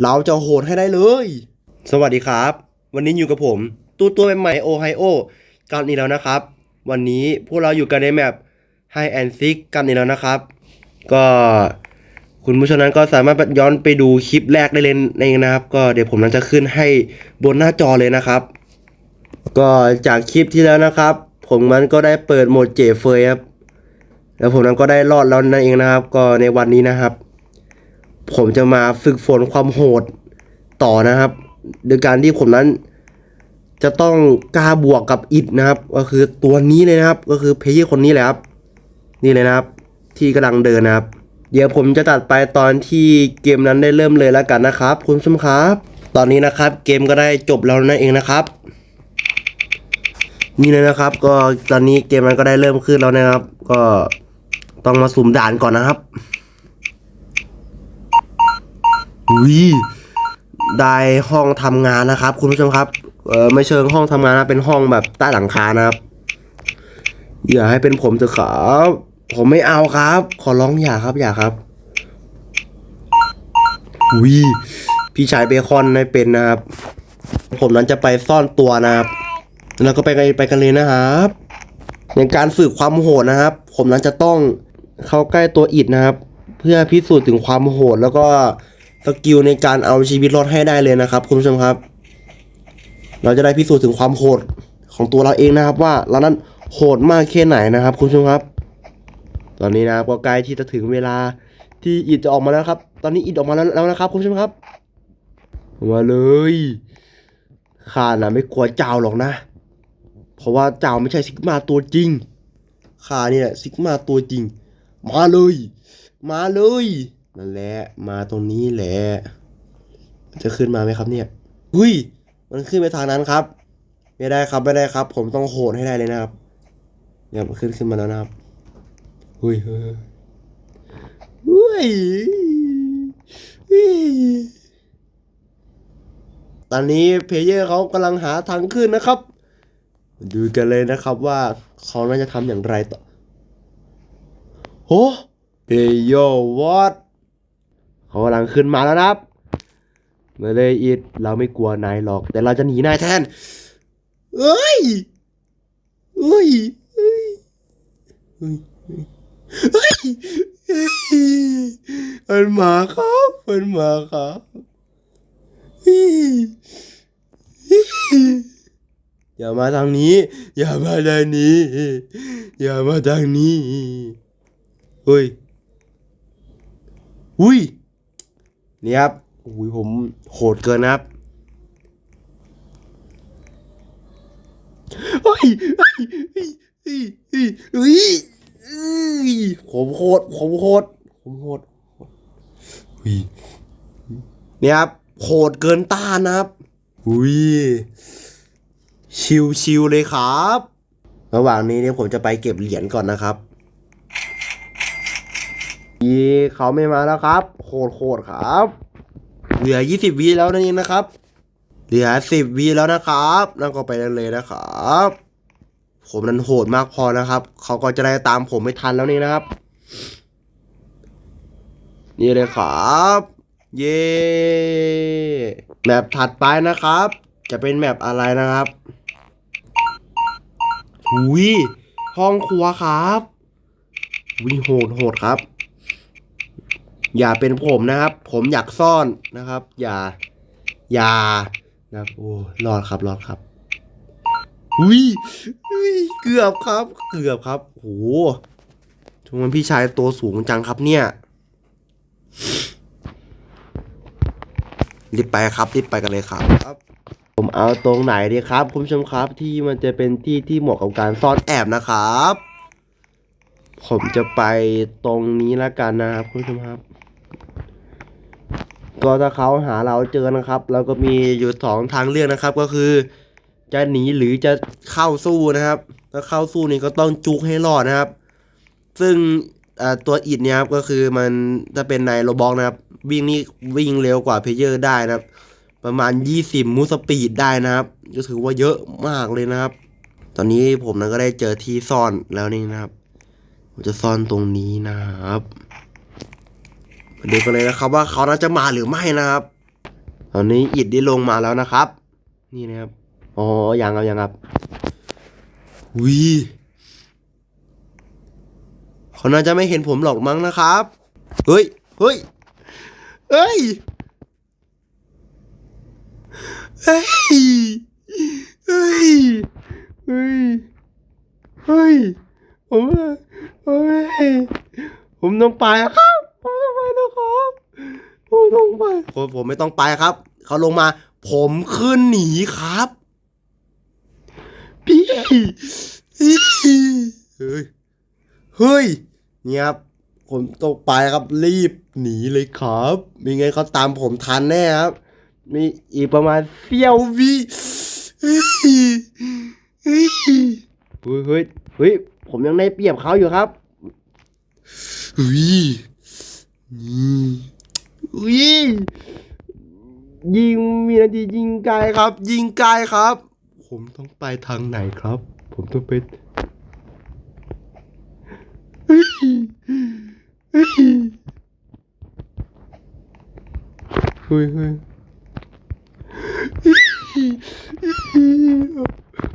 เราจะโหดให้ได้เลย สวัสดีครับ วันนี้อยู่กับผม ตู้ตัวใหม่โอไฮโอกันอีกแล้วนะครับ วันนี้พวกเราอยู่กันในแมป High and Seek กันอีกแล้วนะครับ ก็คุณผู้ชมนั้นก็สามารถย้อนไปดูคลิปแรกได้เลยเองนะครับ ก็เดี๋ยวผมนั้นจะขึ้นให้บนหน้าจอเลยนะครับ ก็จากคลิปที่แล้วนะครับ ผมมันก็ได้เปิดโหมดเจเฟยครับ แล้วผมนั้นก็ได้รอดแล้วนั่นเองนะครับ ก็ในวันนี้นะครับ ผมจะมาฝึกฝนความโหดต่อนะครับ โดยการที่ผมนั้น จะต้องกล้าบวกกับอิดนะครับ ก็คือตัวนี้เลยนะครับ ก็คือเพย์คนนี้แหละครับ นี่เลยนะครับ ที่กำลังเดินนะครับ เดี๋ยวผมจะตัดไปตอนที่เกมนั้นได้เริ่มเลยแล้วกันนะครับ คุณผู้ชมครับ ตอนนี้นะครับ เกมก็ได้จบแล้วนั่นเองนะครับนี่เลยนะครับ ก็ตอนนี้เกมมันก็ได้เริ่มขึ้นแล้วนะครับ ก็ต้องมาสุ่มด่านก่อนนะครับ วิได้ห้องทำงานนะครับ คุณผู้ชมครับ เออไม่เชิงห้องทำงานนะเป็นห้องแบบใต้หลังคานะครับ อย่าให้เป็นผมเถอะครับ ผมไม่เอาครับ ขอร้องอย่าครับอย่าครับวิพี่ชายเบคอนไม่เป็นนะครับ ผมนั้นจะไปซ่อนตัวนะครับ แล้วก็ไปกันไปกันเลยนะครับในการฝึกความโหดนะครับ ผมนั้นจะต้องเข้าใกล้ตัวอิดนะครับ เพื่อพิสูจน์ถึงความโหดแล้วก็ สกิลในการเอาชีวิตรอดให้ได้เลยนะครับคุณผู้ชมครับ เราจะได้พิสูจน์ถึงความโหดของตัวเราเองนะครับ ว่าเรานั้นโหดมากแค่ไหนนะครับ คุณผู้ชมครับ ตอนนี้นะครับก็ใกล้ที่จะถึงเวลาที่อิดจะออกมาแล้วครับ ตอนนี้อิดออกมาแล้วนะครับ คุณผู้ชมครับมาเลยข้าน่ะไม่กลัวเจ้าหรอกนะ เพราะว่าเจ้าไม่ใช่ซิกมาตัวจริงข้านี่แหละซิกมาตัวจริง มาเลย มาเลย นั่นแหละมาตรงนี้แหละจะขึ้นมาไหมครับเนี่ยหุ้ย มันขึ้นไปทางนั้นครับ ไม่ได้ครับไม่ได้ครับ ผมต้องโหดให้ได้เลยนะครับเนี่ยมันขึ้นขึ้นมาแล้วนะครับหุ้ยเฮ้ยเฮ้ยตอนนี้เพเยอร์เขากำลังหาทางขึ้นนะครับ ดูกันเลยนะครับว่าเขาน่าจะทำอย่างไรต่อโอ้เฮยโยวอต เขากำลังขึ้นมาแล้วนะครับมาเลยอิดเราไม่กลัวนายหรอก แต่เราจะหนีนายแทนเอ้ยเอ้ยเอ้ยเอ้ยเอ้ยมันมาครับมันมาครับเฮ้ยเฮ้ยอย่ามาทางนี้ อย่ามาทางนี้ อย่ามาทางนี้เฮ้ยอุ้ย นี่ครับอุ้ยผมโหดเกินนะครับเฮ้ยเฮ้ยเฮ้ยเฮ้ยเฮ้ยผมโหดผมโหดผมโหดเฮ้ยนี่ครับโหดเกินต้านนะครับอุ้ยชิวๆเลยครับ ระหว่างนี้เนี่ยผมจะไปเก็บเหรียญก่อนนะครับ อีเขาไม่มาแล้วครับ โคตรๆครับ เหลือ20วิแล้วนั่นเองนะครับ เหลือ10วิแล้วนะครับ นั่นก็ไปเลยนะครับ ผมนั้นโหดมากพอนะครับ เขาก็จะได้ตามผมไม่ทันแล้วนี่นะครับ นี่เลยครับ เย้แมปถัดไปนะครับ จะเป็นแมปอะไรนะครับหุยห้องครัวครับวิโหดโหดครับ อย่าเป็นผมนะครับ ผมอยากซ่อนนะครับ อย่า อย่านะครับโอ้รอดครับรอดครับหุยหุยเกือบครับ เกือบครับโหทำไมพี่ชายตัวสูงจังครับเนี่ยรีบไปครับรีบไปกันเลยครับ ผมเอาตรงไหนดีครับ คุณผู้ชมครับที่มันจะเป็นที่ที่เหมาะกับการซ่อนแอบนะครับ ผมจะไปตรงนี้แล้วกันนะครับ คุณผู้ชมครับ ก็ถ้าเขาหาเราเจอนะครับ เราก็มีอยู่สองทางเลือกนะครับ ก็คือ จะหนีหรือจะเข้าสู้นะครับถ้าเข้าสู้นี่ก็ต้องจุกให้รอดนะครับ ซึ่งตัวอิดเนี่ยครับก็คือมันถ้าเป็นในโรบอกนะครับ วิ่งนี่วิ่งเร็วกว่าเพลเยอร์ได้นะครับ ประมาณ 20 มูสปีดได้นะครับ ก็ถือว่าเยอะมากเลยนะครับ ตอนนี้ผมนั้นก็ได้เจอที่ซ่อนแล้วนี่นะครับผมจะซ่อนตรงนี้นะครับ มาดูกันเลยนะครับว่าเขาน่าจะมาหรือไม่นะครับ ตอนนี้อิดได้ลงมาแล้วนะครับ นี่นะครับ อ๋อ ยังครับยังครับวิเขาน่าจะไม่เห็นผมหรอกมั้งนะครับ เฮ้ย เฮ้ย เฮ้ย เฮ้ย เฮ้ย เฮ้ย เฮ้ย ผมเฮ้ยผมต้องไปครับ ครับผมต้องไปผมผมไม่ต้องไปครับ เขาลงมา ผมขึ้นหนีครับ พี่เฮ้ยเฮ้ยเนี่ยครับผมต้องไปครับรีบหนีเลยครับไม่งั้นเขาตามผมทันแน่ครับ มีอีกประมาณเสี้ยววิเฮ้ยเฮ้ยเฮ้ยเฮ้ยเฮ้ยผมยังได้เปรียบเขาอยู่ครับเฮ้ ยอืมอุ้ยยิงมีนาทียิงไกลครับ ยิงไกลครับ ผมต้องไปทางไหนครับ ผมต้องไปเฮ้ยเฮ้ยเฮ้ยเฮ้ย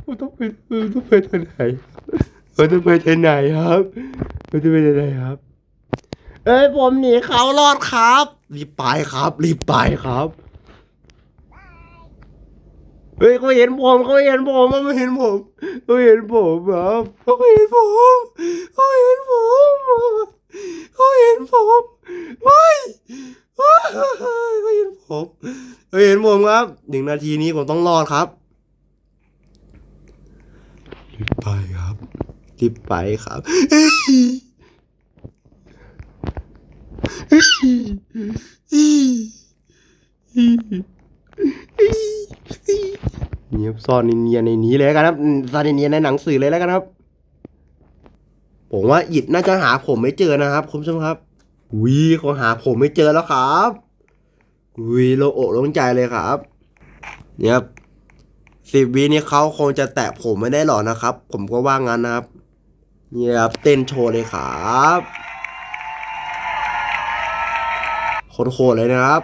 ผมต้องไปผมต้องไปทางไหนผมต้องไปทางไหนครับผมต้องไปทางไหนครับ เอ้ยผมหนีเขารอดครับ รีบไปครับ รีบไปครับ เฮ้ยเขาเห็นผมเขาเห็นผมเขาไม่เห็นผมเขาเห็นผมครับเขาเห็นผมเขาเห็นผมเขาเห็นผมเฮ้ยเฮ้ยเขาเห็นผมเขาเห็นผมครับหนึ่งนาทีนี้ผมต้องรอดครับรีบไปครับรีบไปครับ เนียบซ่อนเนียนในนี้เลยกันครับซ่อนเนียนในหนังสือเลยแล้วกันครับ ผมว่าอิดน่าจะหาผมไม่เจอนะครับ คุณผู้ชมครับวีเขาหาผมไม่เจอแล้วครับวีโลโอลงใจเลยครับ เนี่ยครับสิบวินี้เขาคงจะแตะผมไม่ได้หรอกนะครับ ผมก็ว่างั้นนะครับ เนี่ครับเต้นโชว์เลยครับ โคตรเลยนะครับ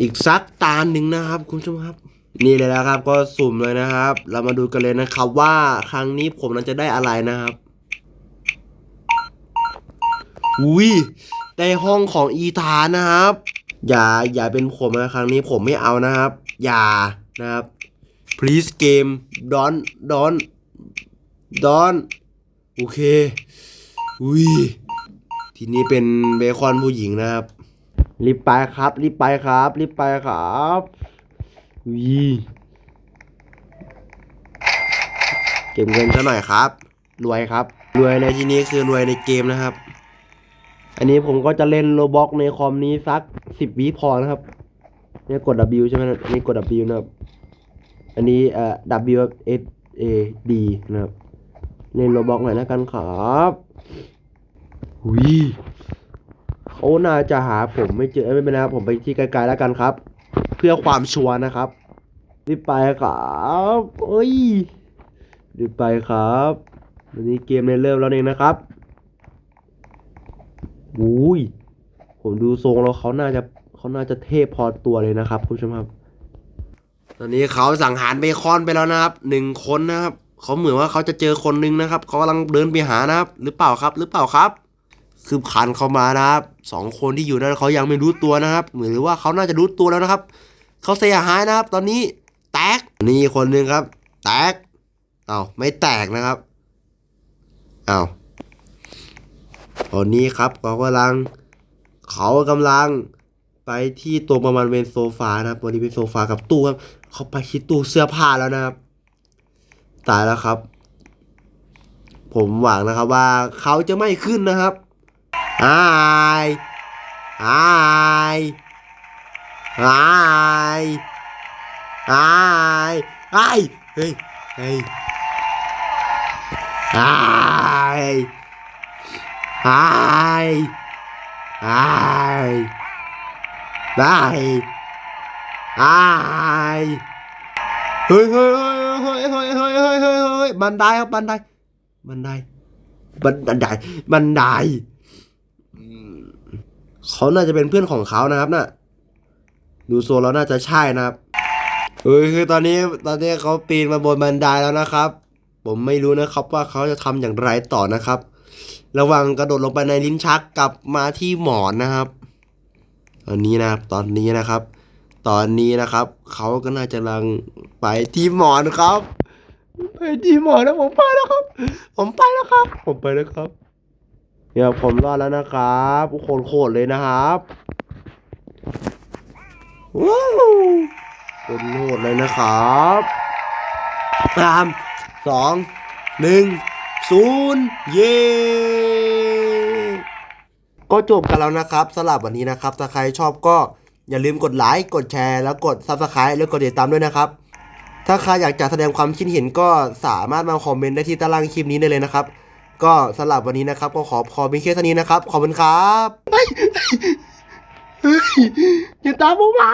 อีกสักตาหนึ่งนะครับคุณผู้ชมครับ นี่เลยนะครับ ก็สุ่มเลยนะครับ เรามาดูกันเลยนะครับว่าครั้งนี้ผมนั้นจะได้อะไรนะครับอุ้ยได้ห้องของอีธานนะครับ อย่าอย่าเป็นผมนะครั้งนี้ผมไม่เอานะครับ อย่านะครับ please game don don don โอเคอุ้ย ทีนี้เป็นเบคอนผู้หญิงนะครับ รีบไปครับ รีบไปครับ รีบไปครับวีเก็บเงินซะหน่อยครับ รวยครับ รวยในที่นี้คือรวยในเกมนะครับ อันนี้ผมก็จะเล่นโลบ็อกในคอมนี้สักสิบวิพอนะครับเนี่ยกด W ใช่ไหมอันนี้กด W นะครับ อันนี้เอ่อ W S A D นะครับ เล่นโลบ็อกหน่อยแล้วกันครับ หุยเขาน่าจะหาผมไม่เจอไม่เป็นไรครับผมไปที่ไกลๆแล้วกันครับ เพื่อความชัวร์นะครับรีบไปครับเอ้ยรีบไปครับวันนี้เกมในเริ่มแล้วเองนะครับอุ้ยผมดูทรงแล้วเขาน่าจะเขาน่าจะเทพพอตัวเลยนะครับคุณผู้ชมครับ ตอนนี้เขาสังหารเบคอนไปแล้วนะครับหนึ่งคนนะครับเขาเหมือนว่าเขาจะเจอคนหนึ่งนะครับเขากำลังเดินไปหานะครับ หรือเปล่าครับ หรือเปล่าครับ คืบคันเข้ามานะครับสองคนที่อยู่นั้นเขายังไม่รู้ตัวนะครับหมือว่าเขาน่าจะรู้ตัวแล้วนะครับเขาเสียหายนะครับ ตอนนี้แตกนี่คนหนึ่งครับ แตกเอา้าไม่แตกนะครับเอา้าตอนนี้ครับเขากำลัง เขากำลังไปที่ตรงประมาณเป็นโซฟานะครับวันนี้เป็นโซฟากับตู้ครับเขาไปที่ตู้เสื้อผ้าแล้วนะครับ ตายแล้วครับ ผมหวังนะครับว่าเขาจะไม่ขึ้นนะครับ ไอ้ไอ้ไอ้ไอ้ไอ้เฮ้ยเฮ้ยไอ้ไอ้ไอ้ไอ้ไอ้เฮ้ยเฮ้ย เขาน่าจะเป็นเพื่อนของเขานะครับน่ะดูโซนแล้วน่าจะใช่นะครับเฮ้ยคือตอนนี้ตอนนี้เขาปีนมาบนบันไดแล้วนะครับ ผมไม่รู้นะครับว่าเขาจะทำอย่างไรต่อนะครับ ระวังกระโดดลงไปในลิ้นชักกลับมาที่หมอนนะครับ ตอนนี้นะครับตอนนี้นะครับ ตอนนี้นะครับเขาก็น่าจะกำลังไปที่หมอนครับ ไปที่หมอนนะผมไปแล้วครับ ผมไปแล้วครับ ผมไปแล้วครับ เดี๋ยวผมรอดแล้วนะครับโคตรโคตรเลยนะครับว้าวโคตรโหดเลยนะครับสามสองหนึ่งศูนย์เย้ก็จบกันแล้วนะครับสำหรับวันนี้นะครับถ้าใครชอบก็อย่าลืมกดไลค์กดแชร์แล้วกด Subscribe แล้วกดติดตามด้วยนะครับ ถ้าใครอยากจะแสดงความคิดเห็นก็สามารถมาคอมเมนต์ได้ที่ใต้ล่างคลิปนี้ได้เลยนะครับ ก็สำหรับวันนี้นะครับก็ขอพอมีแค่เท่านี้นะครับ ขอบคุณครับอย่าตามผมมา